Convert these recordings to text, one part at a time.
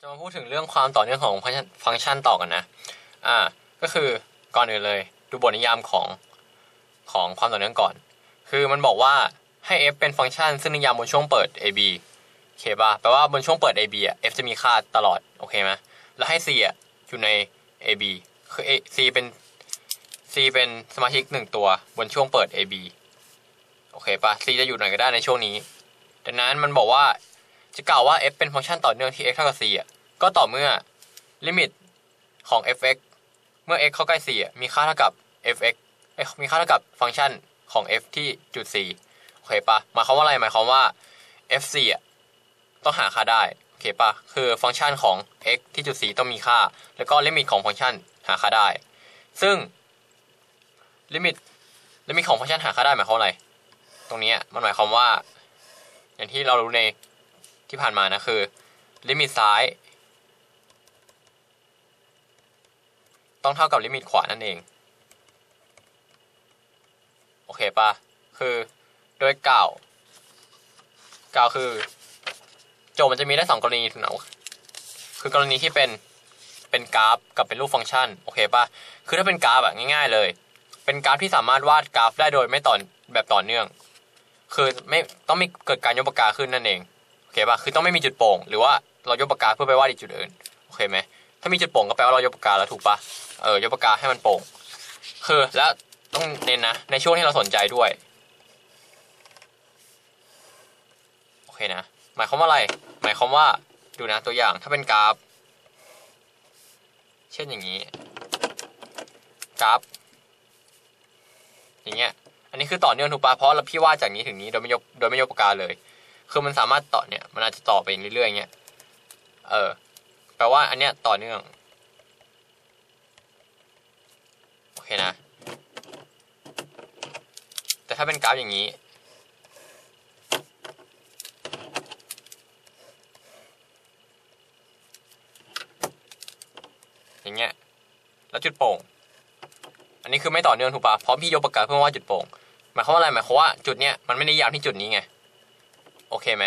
จะมาพูดถึงเรื่องความต่อเนื่องของฟังก์ชันต่อกันนะ อ่า ก็คือก่อนอื่นเลย ดูบทนิยามของของความต่อเนื่องก่อน คือมันบอกว่าให้ f เป็นฟังก์ชัน ซึ่งนิยามบนช่วงเปิด ab โอเคป่ะแปลว่าบนช่วงเปิด ab อะ f จะมีค่าตลอด โอเคไหมแล้วให้ c อะอยู่ใน ab คือ a c เป็น c เป็นสมาชิกหนึ่งตัวบนช่วงเปิด ab โอเคป่ะ c จะอยู่ไหนก็ได้ในช่วงนี้ ดังนั้นมันบอกว่า จะกล่าวว่า f เป็นฟังก์ชันต่อเนื่องที่ x เท่ากับ c อะก็ต่อเมื่อลิมิตของ f(x) เมื่อ x เข้าใกล้ c อะมีค่าเท่ากับ f(x) มีค่าเท่ากับฟังก์ชันของ f ที่จุด c โอเคปะหมายความว่าอะไรหมายความว่า f(c) อะต้องหาค่าได้โอเคปะคือฟังก์ชันของ x ที่จุด c ต้องมีค่า แล้วก็ลิมิตของฟังก์ชันหาค่าได้ ซึ่งลิมิตลิมิตของฟังก์ชันหาค่าได้หมายความอะไร ตรงนี้มันหมายความว่า อย่างที่เรารู้ใน ที่ผ่านมานะคือ ลิมิตซ้าย ต้องเท่ากับลิมิตขวานั่นเอง โอเคปะคือโดยกล่าวกล่าวคือ โจทย์มันจะมีได้สองกรณีถูกไหมคือกรณีที่เป็นเป็นกราฟกับเป็นรูปฟังก์ชันโอเคปะคือถ้าเป็นกราฟอะง่ายๆเลย เป็นกราฟที่สามารถวาดกราฟได้โดยไม่ต่อแบบต่อเนื่อง คือไม่ต้องมีเกิดการยกปากกาขึ้นนั่นเอง เคปะคือต้องไม่มีจุดโป่งหรือว่าเรายกปากกาเพื่อไปวาดอีกจุดอื่นโอเคไหมถ้ามีจุดโป่งก็แปลว่าเรายกปากกาแล้วถูกปะเออยกปากกาให้มันโป่งคือแล้วต้องเน้นนะ ในช่วงที่เราสนใจด้วยโอเคนะหมายความว่าอะไร หมายความว่าดูนะตัวอย่างถ้าเป็นกราฟ เช่นอย่างนี้กราฟอย่างเงี้ยอันนี้คือต่อเนื่องถูกปะเพราะเราพี่วาดจากนี้ถึงนี้โดยไม่ยกโดยไม่ยกปากกาเลย คือมันสามารถต่อเนี่ย มันอาจจะต่อไปเรื่อยๆเงี้ย เออ แปลว่าอันเนี้ยต่อเนื่อง โอเคนะ แต่ถ้าเป็นกราฟอย่างนี้ อย่างเงี้ย แล้วจุดโป่ง อันนี้คือไม่ต่อเนื่องถูกปะเพราะพี่ยกปากกาเพื่อว่าจุดโป่ง หมายความว่าอะไร หมายความว่าจุดเนี้ยมันไม่ได้ยาวที่จุดนี้ไง โอเคไหม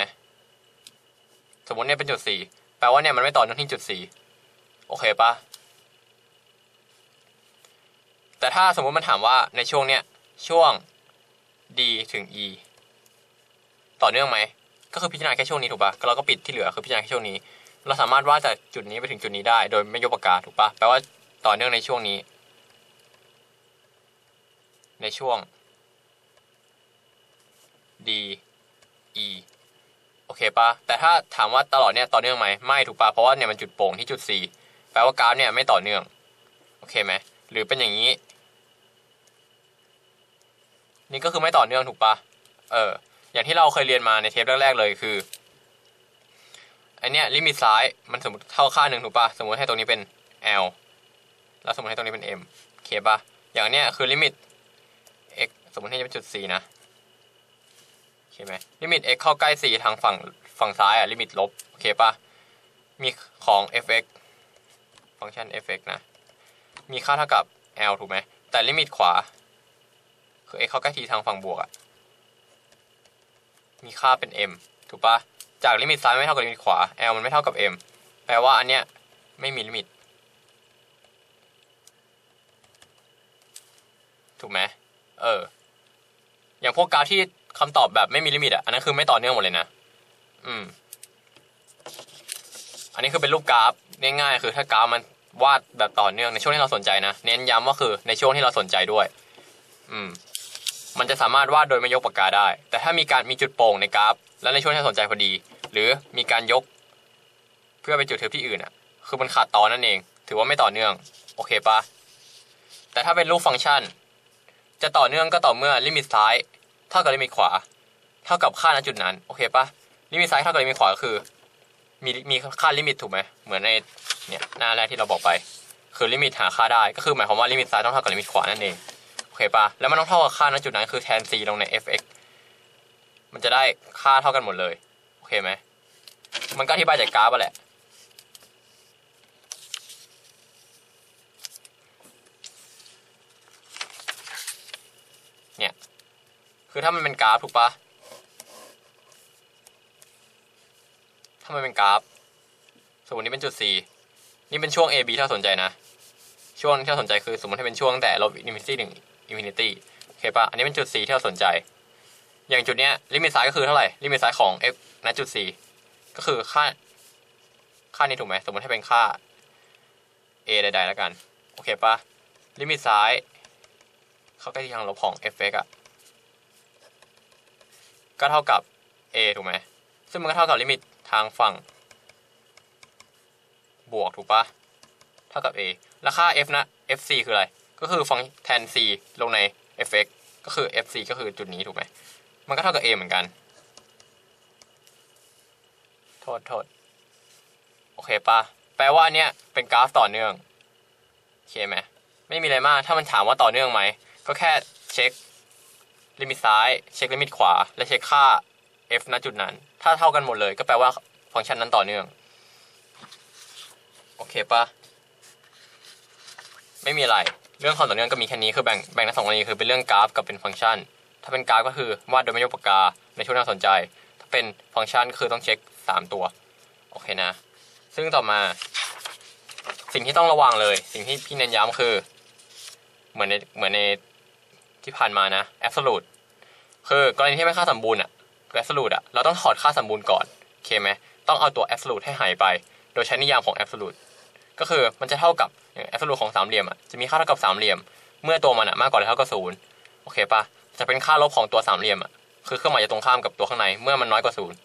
สมมติเนี่ยเป็นจุดสี่แปลว่าเนี่ยมันไม่ต่อเนื่องที่จุดสี่โอเคปะแต่ถ้าสมมติมันถามว่าในช่วงเนี้ยช่วง d ถึง e ต่อเนื่องไหม ก็คือพิจารณาแค่ช่วงนี้ถูกปะเราก็ปิดที่เหลือคือพิจารณาแค่ช่วงนี้ เราสามารถวาดจากจุดนี้ไปถึงจุดนี้ได้ โดยไม่ยกปากกาถูกปะแปลว่าต่อเนื่องในช่วงนี้ ในช่วง d e โอเคปะแต่ถ้าถามว่าตลอดเนี่ยต่อเนื่องไหมไม่ถูกปะเพราะว่าเนี่ยมันจุดโป่งที่จุด c แปลว่ากราฟเนี่ยไม่ต่อเนื่อง โอเคไหมหรือเป็นอย่างนี้ นี่ก็คือไม่ต่อเนื่องถูกปะเออ อย่างที่เราเคยเรียนมาในเทปแรก ๆ เลยคืออันเนี้ยลิมิตซ้ายมันสมมติเท่าค่าหนึ่งถูกปะสมมติให้ตรงนี้เป็น l แล้วสมมติให้ตรงนี้เป็น m โอเคปะอย่างเนี้ยคือลิมิต x สมมติให้เป็นจุด c นะ คไหมลิมิต x เข้าใกล้ c ทางฝั่งฝั่งซ้ายอะลิมิตลบ โอเคปะมีของ f(x) ฟังก์ชัน f(x) นะ มีค่าเท่ากับ l ถูกไหม แต่ลิมิตขวา คือ x เข้าใกล้ t ทางฝั่งบวกอะ มีค่าเป็น m ถูกปะจากลิมิตซ้ายไม่เท่ากับลิมิตขวา l มันไม่เท่ากับ m แปลว่าอันเนี้ยไม่มีลิมิต ถูกไหมเออ อย่างพวกกราฟที่ คำตอบแบบไม่มีลิมิตอะอันนั้นคือไม่ต่อเนื่องหมดเลยนะ อืม อันนี้คือเป็นรูปกราฟง่ายๆคือถ้ากราฟมันวาดแบบต่อเนื่องในช่วงที่เราสนใจนะเน้นย้ำว่าคือในช่วงที่เราสนใจด้วย อืม มันจะสามารถวาดโดยไม่ยกปากกาได้ แต่ถ้ามีการมีจุดโป่งในกราฟ และในช่วงที่สนใจพอดี หรือมีการยก เพื่อไปจุดเทียบที่อื่นอะ คือมันขาดตอนนั่นเอง ถือว่าไม่ต่อเนื่อง โอเคปะแต่ถ้าเป็นรูปฟังก์ชัน จะต่อเนื่องก็ต่อเมื่อลิมิตซ้าย เท่ากับลิมิตขวา เท่ากับค่าณจุดนั้น โอเคปะลิมิตซ้ายเท่ากับลิมิตขวาก็คือ มีมีค่าลิมิตถูกไหมเหมือนในเนี่ยหน้าแรกที่เราบอกไปคือลิมิตหาค่าได้ก็คือหมายความว่าลิมิตซ้ายต้องเท่ากับลิมิตขวานั่นเองโอเคปะแล้วมันต้องเท่ากับค่าณจุดนั้นคือแทน c ลงใน f(x) มันจะได้ค่าเท่ากันหมดเลยโอเคไหมมันก็อธิบายจากกราฟอะแหละ เนี่ย คือถ้ามันเป็นกราฟถูกปะถ้ามันเป็นกราฟ สมมตินี่เป็นจุด C นี่เป็นช่วง A B ที่เราสนใจนะ ช่วงที่เราสนใจคือสมมติให้เป็นช่วงแต่ลบอินฟินิตี้ถึงอินฟินิตี้โอเคปะอันนี้เป็นจุด C ที่เราสนใจ อย่างจุดเนี้ยลิมิตซ้ายก็คือเท่าไหร่ลิมิตซ้ายของ f ณจุด C ก็คือค่า ค่านี้ถูกไหมสมมติให้เป็นค่า a ใดๆแล้วกัน โอเคปะลิมิตซ้าย เข้าใกล้ที่ทางลบของ f(x) อะ ก็เท่ากับ a ถูกไหม ซึ่งมันก็เท่ากับลิมิตทางฝั่ง บวกถูกปะเท่ากับ a แล้วค่า f นะ fc คืออะไร ก็คือฟังแทน c ลงใน fx ก็คือ fc ก็คือจุดนี้ถูกไหม มันก็เท่ากับ a เหมือนกัน โทษโทษโอเคปะแปลว่าอันเนี้ยเป็นกราฟต่อเนื่องโอเคไหม ไม่มีอะไรมาก ถ้ามันถามว่าต่อเนื่องไหม ก็แค่เช็ค ลิมิตซ้าย เช็คลิมิตขวา และเช็คค่า f ณจุดนั้น ถ้าเท่ากันหมดเลยก็แปลว่าฟังก์ชันนั้นต่อเนื่อง โอเคปะไม่มีอะไร เรื่องความต่อเนื่องก็มีแค่นี้คือแบ่งแบ่งในสองกรณีคือเป็นเรื่องกราฟกับเป็นฟังก์ชัน ถ้าเป็นกราฟก็คือวาดโดยไม่ยกปากกาในช่วงที่เราสนใจ ถ้าเป็นฟังก์ชันคือต้องเช็คสามตัว โอเคนะ ซึ่งต่อมา สิ่งที่ต้องระวังเลย สิ่งที่พี่เน้นย้ำคือ เหมือนในเหมือนใน ที่ผ่านมานะ absolute คือกรณีที่ไม่ค่าสมบูรณ์อะ absolute อะเราต้องถอดค่าสมบูรณ์ก่อนโอเคไหมต้องเอาตัว absolute ให้หายไป โดยใช้นิยามของ absolute ก็คือมันจะเท่ากับอย่าง absolute ของสามเหลี่ยมอะจะมีค่าเท่ากับสามเหลี่ยม เมื่อตัวมันอะมากกว่าหรือเท่ากับศูนย์โอเคปะจะเป็นค่าลบของตัวสามเหลี่ยมอะคือเครื่องหมายจะตรงข้ามกับตัวข้างในเมื่อมันน้อยกว่าศูนย์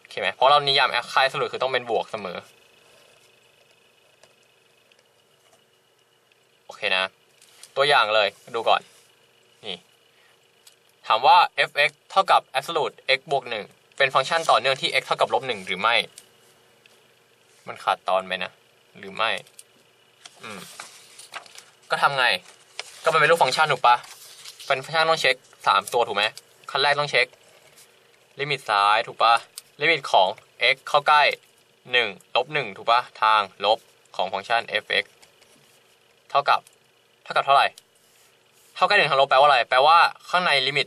โอเคไหมเพราะเรานิยามค่า absolute คือต้องเป็นบวกเสมอโอเคนะ ตัวอย่างเลยดูก่อน นี่ ถามว่า f(x) เท่ากับ absolute x บวกหนึ่งเป็นฟังก์ชันต่อเนื่องที่ x เท่ากับลบหนึ่งหรือไม่ มันขาดตอนไปนะ หรือไม่ อืม ก็ทำไง ก็มันเป็นรูปฟังก์ชันถูกปะเป็นฟังก์ชันต้องเช็คสามตัวถูกไหมขั้นแรกต้องเช็ค ลิมิตซ้ายถูกปะลิมิตของ x เข้าใกล้หนึ่งลบหนึ่งถูกปะทางลบของฟังก์ชัน f(x) เท่ากับ เท่ากับเท่าไหร่ เท่ากับหนึ่งทางลบแปลว่าอะไร แปลว่าข้างในลิมิต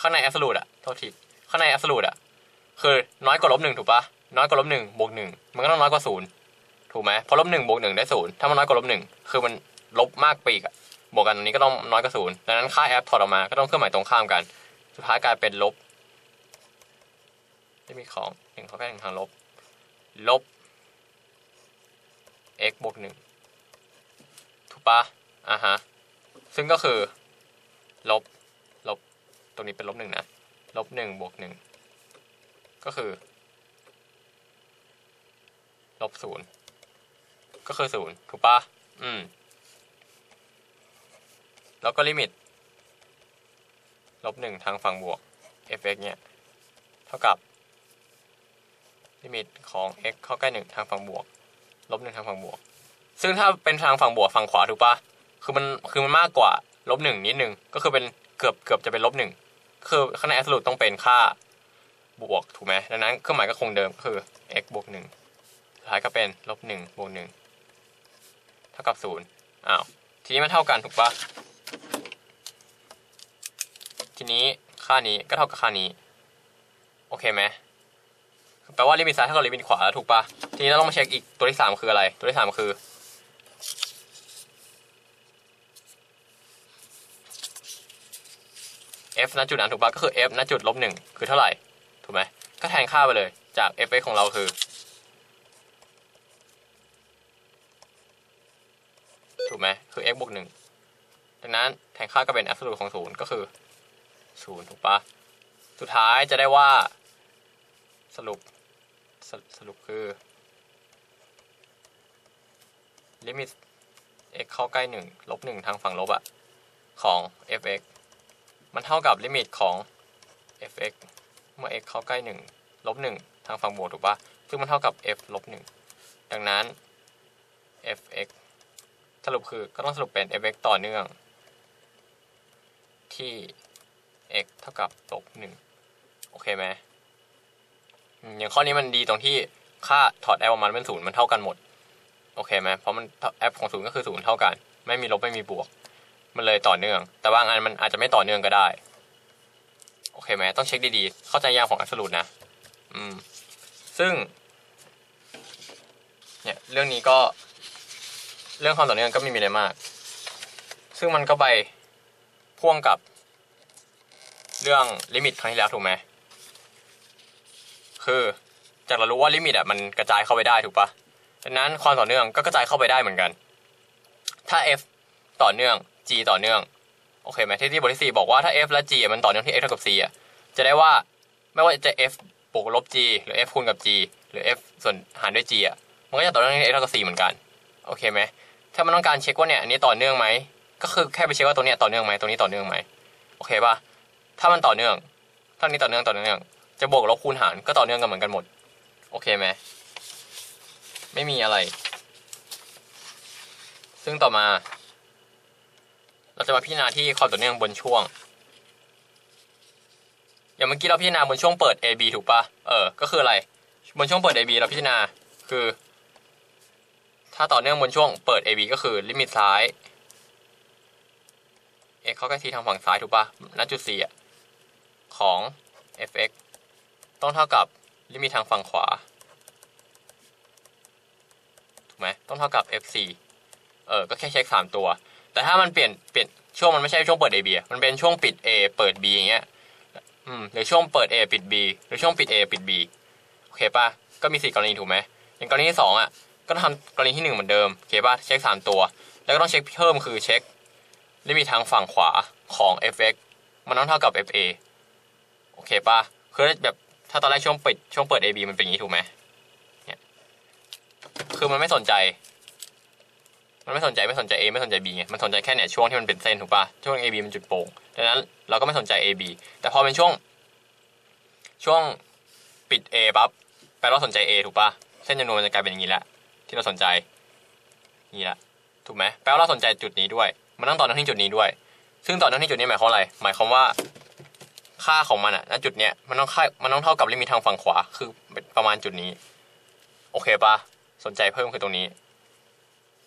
ข้างในแอบสูตอะโทษทีข้างในแอบสูตอะคือน้อยกว่าลบหนึ่งถูกปะน้อยกว่าลบหนึ่งบวกหนึ่งมันก็ต้องน้อยกว่าศูนย์ถูกไหมเพราะลบหนึ่งบวกหนึ่งได้ศูนย์ถ้ามันน้อยกว่าลบหนึ่งคือมันลบมากไปอีกอะบวกกันตรงนี้ก็ต้องน้อยกว่าศูนย์ดังนั้นค่าแอปถอดออกมาก็ต้องเครื่องหมายตรงข้ามกัน สุดท้ายกลายเป็นลบลิมิตของหนึ่งเขาใกล้หนึ่งทางลบ ลบ x บวกหนึ่งถูกปะอ่าฮะ ซึ่งก็คือ ลบ ลบ ตรงนี้เป็นลบหนึ่งนะ ลบหนึ่งบวกหนึ่ง ก็คือ ลบศูนย์ ก็คือศูนย์ถูกปะอืม แล้วก็ลิมิต ลบหนึ่งทางฝั่งบวก f(x) เนี่ย เท่ากับ ลิมิตของ x เข้าใกล้หนึ่งทางฝั่งบวก ลบหนึ่งทางฝั่งบวก ซึ่งถ้าเป็นทางฝั่งบวกฝั่งขวาถูกปะ คือมันคือมันมากกว่าลบหนึ่งนิดนึงก็คือเป็นเกือบเกือบจะเป็นลบหนึ่งคือข้างใน absolute ต้องเป็นค่าบวกถูกไหมดังนั้นเครื่องหมายก็คงเดิมคือ x บวกหนึ่งสุดท้ายก็เป็นลบหนึ่งบวกหนึ่งเท่ากับศูนย์อ้าวทีนี้มันเท่ากันถูกปะทีนี้ค่านี้ก็เท่ากับค่านี้ โอเคไหมแปลว่าลิมิตซ้ายเท่ากับลิมิตขวาถูกปะทีนี้เราต้องมาเช็คอีกตัวที่สามคืออะไร ตัวที่สามคือ f ณจุดนั้นถูกปะก็คือ f ณจุดลบหนึ่งคือเท่าไหร่ถูกไหมก็แทนค่าไปเลยจาก f(x) ของเราคือถูกไหมคือ x บวกหนึ่งดังนั้นแทนค่าก็เป็น absolute ของศูนย์ก็คือศูนย์ถูกปะสุดท้ายจะได้ว่าสรุปสสรุปคือลิมิต x เข้าใกล้หนึ่งลบหนึ่งทางฝั่งลบอะของ f(x) มันเท่ากับลิมิตของ f(x) เมื่อ x เข้าใกล้หนึ่งลบหนึ่งทางฝั่งบวกถูกปะซึ่งมันเท่ากับ f ลบหนึ่งดังนั้น f(x) สรุปคือก็ต้องสรุปเป็น f(x) ต่อเนื่อง ที่ x เท่ากับลบหนึ่งโอเคไหมอย่างข้อนี้มันดีตรงที่ค่าถอดแอปออกมาเป็นศูนย์มันเท่ากันหมด โอเคไหมเพราะมันแอปของศูนย์ก็คือศูนย์เท่ากัน ไม่มีลบไม่มีบวก มันเลยต่อเนื่อง แต่บางอันมันอาจจะไม่ต่อเนื่องก็ได้ โอเคไหมต้องเช็คดีๆ เข้าใจยางของ absolute นะ อืม ซึ่ง เนี่ยเรื่องนี้ก็ เรื่องความต่อเนื่องก็ไม่มีอะไรมาก ซึ่งมันก็ไปพ่วงกับเรื่องลิมิตครั้งที่แล้วถูกไหม คือจากเรารู้ว่าลิมิตอะมันกระจายเข้าไปได้ถูกปะดังนั้นความต่อเนื่องก็กระจายเข้าไปได้เหมือนกัน ถ้า f ต่อเนื่อง g ต่อเนื่องโอเคไหมที่ที่บทที่สี่บอกว่าถ้า f และ g มันต่อเนื่องที่ x เท่ากับ c อะจะได้ว่าไม่ว่าจะ f บวกลบ g หรือ f คูณกับ g หรือ f ส่วนหารด้วย g อะมันก็จะต่อเนื่องที่ x เท่ากับ c เหมือนกันโอเคไหมถ้ามันต้องการเช็คว่าเนี่ยอันนี้ต่อเนื่องไหมก็คือแค่ไปเช็คว่าตรงเนี้ยต่อเนื่องไหมตรงนี้ต่อเนื่องไหมโอเคป่ะถ้ามันต่อเนื่องถ้านี้ต่อเนื่องต่อเนื่อง จะบวกลบคูณหารก็ต่อเนื่องกันเหมือนกันหมด โอเคไหมไม่มีอะไร ซึ่งต่อมา เราจะมาพิจารณาที่ความต่อเนื่องบนช่วง อย่างเมื่อกี้เราพิจารณาบนช่วงเปิด AB ถูกปะเออ ก็คืออะไร บนช่วงเปิด AB เราพิจารณาคือ ถ้าต่อเนื่องบนช่วงเปิด AB ก็คือลิมิตซ้าย x เข้าใกล้ทีทางฝั่งซ้ายถูกปะณจุด C อะของ fx ต้องเท่ากับลิมิตทางฝั่งขวา ถูกไหม ต้องเท่ากับ fc เออ ก็แค่เช็คสามตัว แต่ถ้ามันเปลี่ยนเปลี่ยนช่วงมันไม่ใช่ช่วงเปิด AB อะมันเป็นช่วงปิด A เปิด B อย่างเงี้ยอืมหรือช่วงเปิด A ปิด B หรือช่วงปิด A ปิด B โอเคป่ะก็มีสี่กรณีถูกไหมอย่างกรณีที่สองอะก็ทำกรณีที่หนึ่งเหมือนเดิมโอเคป่ะเช็คสามตัว แล้วก็ต้องเช็คเพิ่มคือเช็คลิมิตทางฝั่งขวาของ fx มันต้องเท่ากับ fa โอเคป่ะคือแบบถ้าตอนแรกช่วงปิดช่วงเปิด AB มันเป็นอย่างนี้ถูกไหมเนี่ยคือมันไม่สนใจ มันไม่สนใจไม่สนใจ A ไม่สนใจ B ไงมันสนใจแค่เนี่ยช่วงที่มันเป็นเส้นถูกป่ะช่วง AB มันจุดโป่งดังนั้นเราก็ไม่สนใจ AB แต่พอเป็นช่วง ช่วงปิด A ปั๊บแปลว่าสนใจ A ถูกป่ะเส้นจำนวนมันจะกลายเป็นอย่างนี้แหละที่เราสนใจนี่แหละถูกไหมแปลว่าเราสนใจจุดนี้ด้วย มันต้องต่อเนื่องที่จุดนี้ด้วย ซึ่งต่อเนื่องที่จุดนี้หมายความอะไร หมายความว่า ค่าของมันอะณจุดเนี้ยมันต้องค่ามันต้องเท่ากับลิมิตทางฝั่งขวาคือประมาณจุดนี้ โอเคปะสนใจเพิ่มคือตรงนี้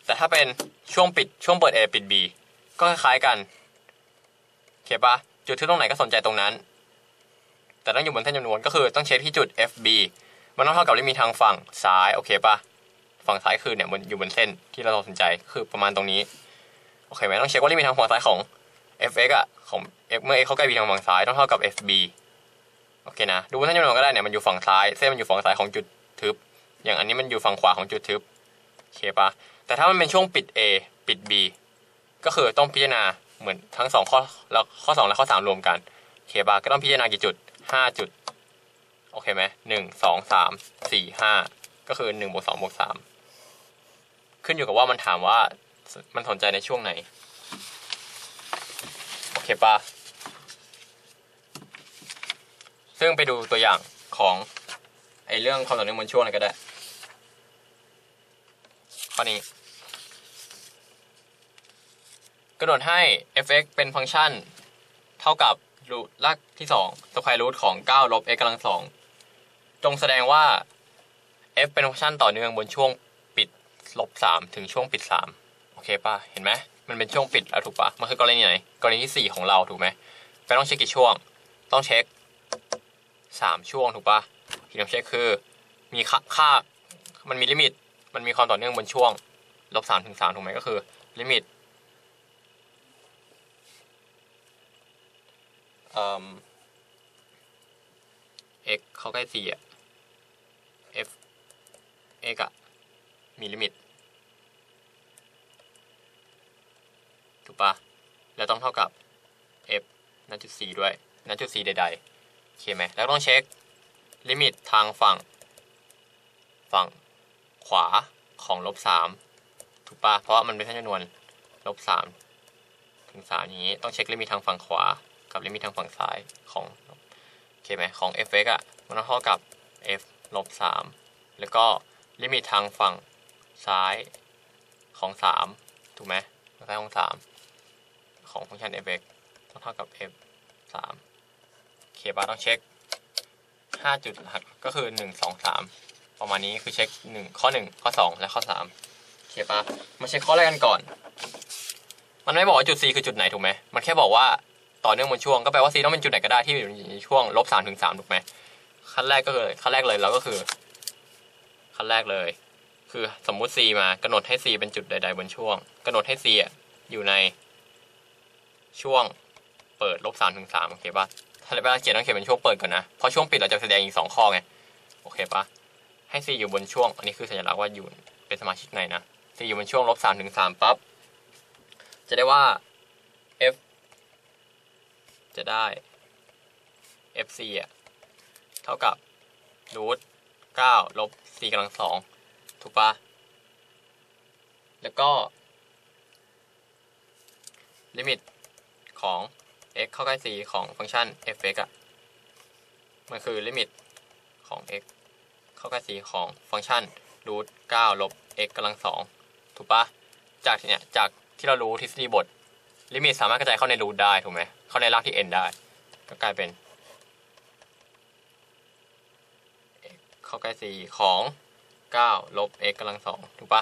แต่ถ้าเป็นช่วงปิดช่วงเปิด A ปิด B ก็คล้ายกันโอเคปะจุดที่ตรงไหนก็สนใจตรงนั้น แต่ต้องอยู่บนเส้นจำนวนก็คือต้องเช็คที่จุด FB มันต้องเท่ากับลิมิตทางฝั่งซ้ายโอเคปะฝั่งซ้ายคือเนี่ยมันอยู่บนเส้นที่เราสนใจคือประมาณตรงนี้โอเคไหมต้องเช็คว่าลิมิตทางฝั่งซ้ายของ fx อะของ f เมื่อ x เข้าใกล้ b ทางฝั่งซ้ายต้องเท่ากับ fb โอเคนะ ดูบนเส้นจำนวนก็ได้เนี่ยมันอยู่ฝั่งซ้าย เส้นมันอยู่ฝั่งซ้ายของจุดทึบ อย่างอันนี้มันอยู่ฝั่งขวาของจุดทึบโอเคปะ แต่ถ้ามันเป็นช่วงปิด a ปิด b ก็คือต้องพิจารณาเหมือนทั้งสองข้อแล้วข้อสองและข้อสามรวมกันโอเคปะก็ต้องพิจารณากี่จุดห้าจุดโอเคไหมหนึ่งสองสามสี่ห้าก็คือหนึ่งบวกสองบวกสามขึ้นอยู่กับว่ามันถามว่ามันสนใจในช่วงไหน โอเคปะซึ่งไปดูตัวอย่างของไอเรื่องความต่อเนื่องบนช่วงอะไรก็ได้ ข้อนี้กำหนดให้ f(x) เป็นฟังก์ชัน เท่ากับรูทรากที่2สแควร์รูทของ 9 ลบ x กำลังสองจงแสดงว่า f เป็นฟังก์ชันต่อเนื่องบนช่วงปิดลบ 3 ถึงช่วงปิด 3 โอเคป่ะ เห็นไหมมันเป็นช่วงปิดแล้วถูกปะมันคือกรณีไหน กรณีที่สี่ของเราถูกไหมไปต้องเช็คกี่ช่วง ต้องเช็คสามช่วงถูกปะที่ต้องเช็คคือ มีค่า มันมีลิมิต มันมีความต่อเนื่องบนช่วงลบสามถึงสามถูกไหมก็คือลิมิตเอ่อ x เข้าใกล้ c อะ f x อะมีลิมิต ถูกปะแล้วต้องเท่ากับ f ณจุด c ด้วยณจุด c ใดๆโอเคไหมแล้วต้องเช็คลิมิตทางฝั่ง ฝั่ง ขวาของลบสามถูกปะเพราะมันเป็นเส้นจำนวนลบสามถึงสามอย่างนี้ ต้องเช็คลิมิตทางฝั่งขวา กับลิมิตทางฝั่งซ้ายของโอเคไหมของ f(x) อะมันต้องเท่ากับ f ลบสามแล้วก็ลิมิตทางฝั่งซ้ายของสามถูกไหมซ้ายของสามของฟังก์ชัน f(x) ต้องเท่ากับ f สามเคบาต้องเช็คห้าจุดหักก็คือหนึ่งสองสาม ประมาณนี้คือเช็คหนึ่งข้อหนึ่งข้อสองและข้อสามโอเคปะมาเช็คข้อแรกกันก่อน มันไม่บอกว่าจุด C คือจุดไหนถูกไหมมันแค่บอกว่าต่อเนื่องบนช่วงก็แปลว่า C ต้องเป็นจุดไหนก็ได้ที่อยู่ในช่วงลบสามถึงสามถูกไหมขั้นแรกก็คือขั้นแรกเลยเราก็คือ ขั้นแรกเลย คือสมมุติ c มากำหนดให้ c เป็นจุดใด ๆ บนช่วงกำหนดให้ c อะอยู่ในช่วงเปิดลบสามถึงสามโอเคปะถ้าเวลาเขียนต้องเขียนเป็นช่วงเปิดก่อนนะเพราะช่วงปิดเราจะแสดงอีกสองข้อไงโอเคปะ ให้ c อยู่บนช่วง อันนี้คือสัญลักษณ์ว่าอยู่เป็นสมาชิกในนะ c อยู่บนช่วงลบสามถึงสามปั๊บ จะได้ว่า f จะได้ fc อะเท่ากับรูทเก้าลบ c กำลังสองถูกปะแล้วก็ ลิมิตของ x เข้าใกล้ c ของฟังก์ชัน f(x) อะ มันคือลิมิตของ x เข้าใกล้ c ของฟังก์ชันรูทเก้าลบ x กำลังสองถูกปะจากเนี่ยจากที่เรารู้ทฤษฎีบท ลิมิตสามารถกระจายเข้าในรูทได้ถูกไหมเข้าในรากที่ n ได้ ก็กลายเป็น x เข้าใกล้ c ของ9ลบ x กำลังสองถูกปะ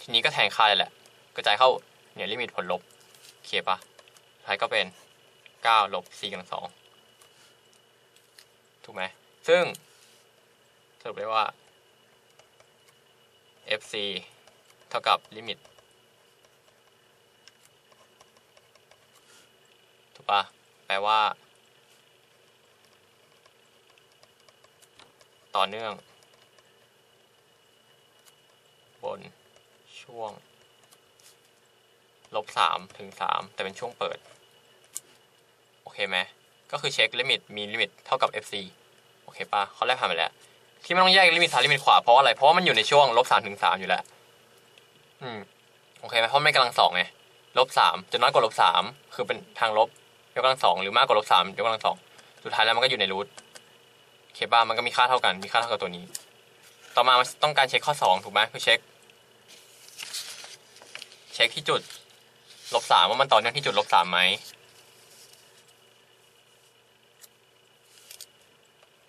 ทีนี้ก็แทนค่าเลยแหละ กระจายเข้าเนี่ยลิมิตผลลบโอเคปะท้ายก็เป็น9ลบ c กำลังสองถูกไหมซึ่ง สรุปได้ว่า fc เท่ากับลิมิตถูกปะแปลว่า ต่อเนื่อง บนช่วง ลบสามถึงสามแต่เป็นช่วงเปิด โอเคไหมก็คือเช็คลิมิตมีลิมิตเท่ากับ fc โอเคปะเขาแรกผ่านไปแล้ว ที่ไม่ต้องแยกลิมิตซ้ายลิมิตขวาเพราะอะไร เพราะว่ามันอยู่ในช่วงลบสามถึงสามอยู่แล้ว อืม โอเคไหมเพราะไม่กำลังสองไงลบสามจะน้อยกว่าลบสามคือเป็นทางลบยกกำลังสองหรือมากกว่าลบสามยกกำลังสองสุดท้ายแล้วมันก็อยู่ในรูทเคป่ะมันก็มีค่าเท่ากัน มีค่าเท่ากับตัวนี้ ต่อมามันต้องการเช็คข้อสองถูกไหมคือเช็ค เช็คที่จุดลบสามว่ามันต่อเนื่องที่จุดลบสามไหม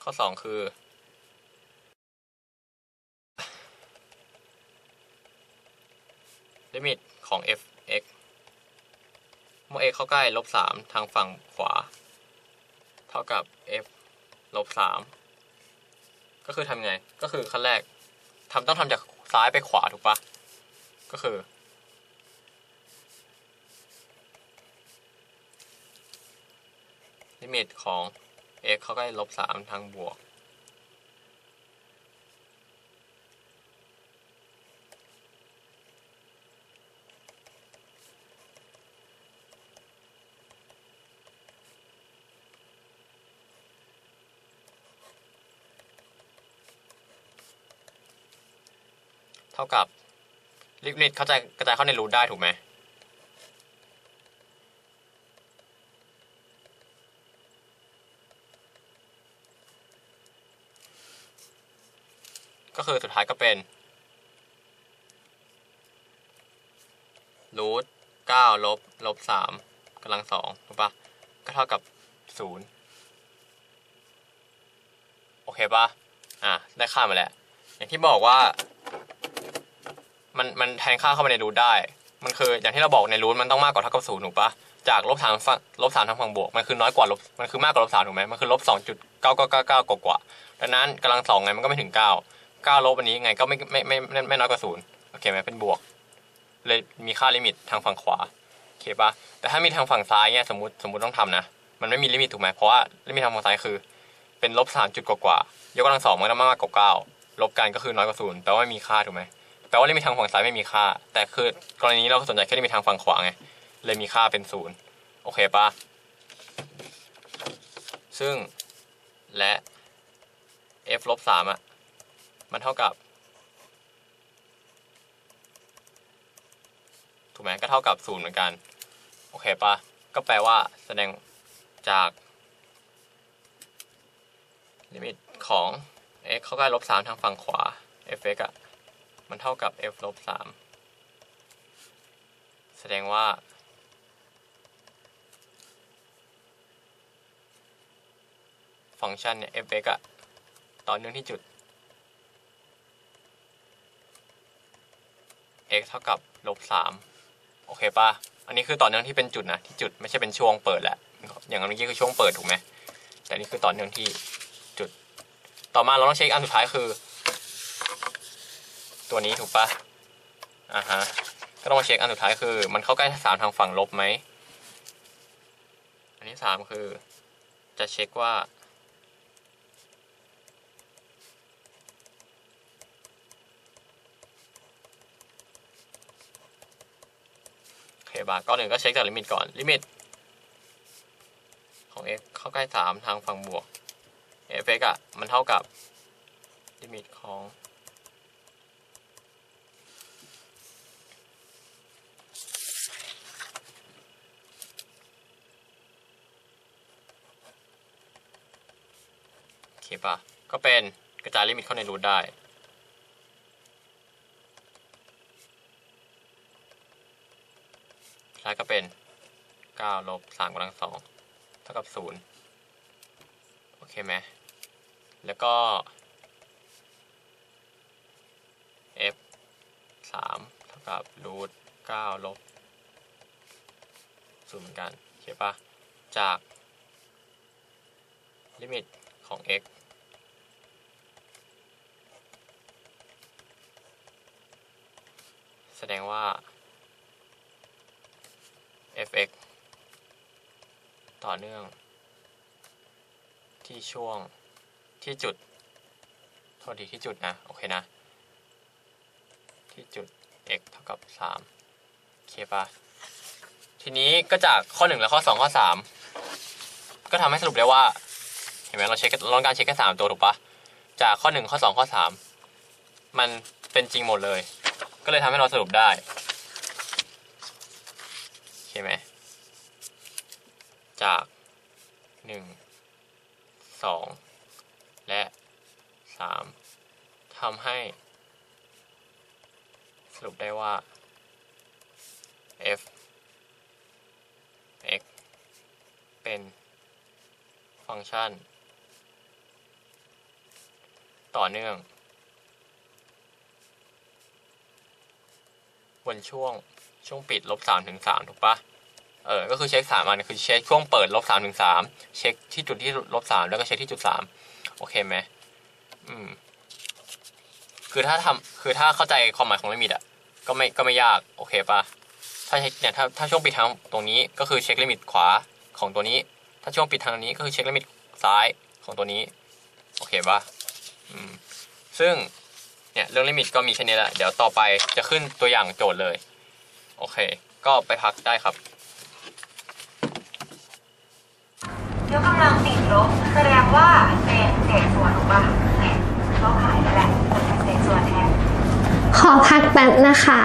ข้อสองคือ ลิมิตของ f(x) เมื่อ x เข้าใกล้ลบสามทางฝั่งขวา เท่ากับ f ลบสามก็คือทำไง ก็คือขั้นแรกทำต้องทำจากซ้ายไปขวาถูกปะก็คือ ลิมิตของ x เข้าใกล้ลบสามทางบวก ท่ากับลิมิตเข้าใจกระจายเข้าในรูทได้ถูกไหมก็คือสุดท้ายก็เป็นรูทเก้าลบลบสามกำลังสองถูกปะก็เท่ากับศูนย์โอเคปะอะ ได้ค่ามาแล้ว อย่างที่บอกว่า มันมันแทนค่าเข้ามาในรูทได้ มันคืออย่างที่เราบอกในรูทมันต้องมากกว่าเท่ากับศูนย์ถูกปะจากลบสามฝั่งลบสามทางฝั่งบวกมันคือน้อยกว่าลบมันคือมากกว่าลบสามถูกไหมมันคือลบสองจุดเก้าเก้าเก้าเก้ากว่าดังนั้นกำลังสองไงมันก็ไม่ถึงเก้าเก้าลบอันนี้ไงก็ไม่ไม่ไม่ไม่ไม่น้อยกว่าศูนย์โอเคไหมเป็นบวก เลยมีค่าลิมิตทางฝั่งขวาโอเคปะแต่ถ้ามีทางฝั่งซ้ายเนี่ยสมมติสมมติต้องทำนะ มันไม่มีลิมิตถูกไหมเพราะว่าลิมิตทางฝั่งซ้ายคือ เป็นลบสามจุดกว่าๆยกกำลังสองมันต้องมากกว่าเก้าลบกันก็คือน้อยกว่าศูนย์แปลว่าไม่มีค่าถูกไหม แปลว่าลิมิตทางฝั่งซ้ายไม่มีค่า แต่คือกรณีนี้เราสนใจแค่ลิมิตทางฝั่งขวาไงเลยมีค่าเป็นศูนย์โอเคปะซึ่งและ f ลบสามอะ มันเท่ากับ ถูกไหมก็เท่ากับศูนย์เหมือนกัน โอเคปะก็แปลว่าแสดงจาก ลิมิตของ x เข้าใกล้ลบสามทางฝั่งขวา f(x) อะ มันเท่ากับ f ลบสามแสดงว่า ฟังก์ชันเนี่ย f(x) อะต่อเนื่องที่จุด x เท่ากับลบสามโอเคป่ะอันนี้คือต่อเนื่องที่เป็นจุดนะ ที่จุดไม่ใช่เป็นช่วงเปิดแหละ อย่างเมื่อกี้คือช่วงเปิดถูกไหม แต่นี่คือต่อเนื่องที่จุด ต่อมาเราต้องเช็คอันสุดท้ายคือ ตัวนี้ถูกปะอ่าฮะ ก็ต้องมาเช็คอันสุดท้ายคือ มันเข้าใกล้สามทางฝั่งลบไหม อันที่สามคือ จะเช็คว่า โอเคบาก่อนหนึ่งก็เช็คจากลิมิตก่อน ลิมิต ของ x เข้าใกล้สามทางฝั่งบวก f x อะ มันเท่ากับลิมิตของ โอเค ปะก็เป็นกระจายลิมิตเข้าในรูทได้ท้ายก็เป็น9ลบ3กำลังสองเท่ากับ 0 โอเคไหม แล้วก็ f 3เท่ากับรูท9ลบ0เหมือนกัน โอเคปะจาก ลิมิตของ x แส ดงว่า fx ต่อเนื่อง ที่ช่วงที่จุด โทษทีที่จุดนะ โอเคนะ ที่จุด x เท่ากับ 3 โอเคปะทีนี้ก็จากข้อ 1 และข้อ 2 ข้อ 3 ก็ทำให้สรุปได้ว่า เห็นไหมเราเช็คเราต้องการเช็คแค่สามตัวถูกปะจากข้อ 1 ข้อ 2 ข้อ 3 มันเป็นจริงหมดเลย ก็เลยทำให้เราสรุปได้ใช่ไหม จากหนึ่งสองและสามทำให้ สรุปได้ว่า f x เป็น ฟังก์ชัน ต่อเนื่อง บนช่วงช่วงปิดลบสามถึงสามถูกปะเออ ก็คือเช็คสามอันคือเช็คช่วงเปิดลบสามถึงสามเช็คที่จุดที่ลบสามแล้วก็เช็คที่จุดสามโอเคไหมอืม คือถ้าทำคือถ้าเข้าใจความหมายของลิมิตอะ ก็ไม่ก็ไม่ยาก โอเคปะถ้าเช็คเนี่ยถ้าถ้าช่วงปิดทางตรงนี้ก็คือเช็คลิมิตขวาของตัวนี้ ถ้าช่วงปิดทางนี้ก็คือเช็คลิมิตซ้ายของตัวนี้ โอเคปะอืม ซึ่ง เนี่ยเรื่องลิมิตก็มีแค่นี้แหละ เดี๋ยวต่อไปจะขึ้นตัวอย่างโจทย์เลย โอเค ก็ไปพักได้ครับยกกำลังติดลบแสดงว่าเป็นเศษส่วนถูกปะเนี่ยก็ขายนั่นแหละเป็นเศษส่วนแทน ขอพักแป๊บนะคะ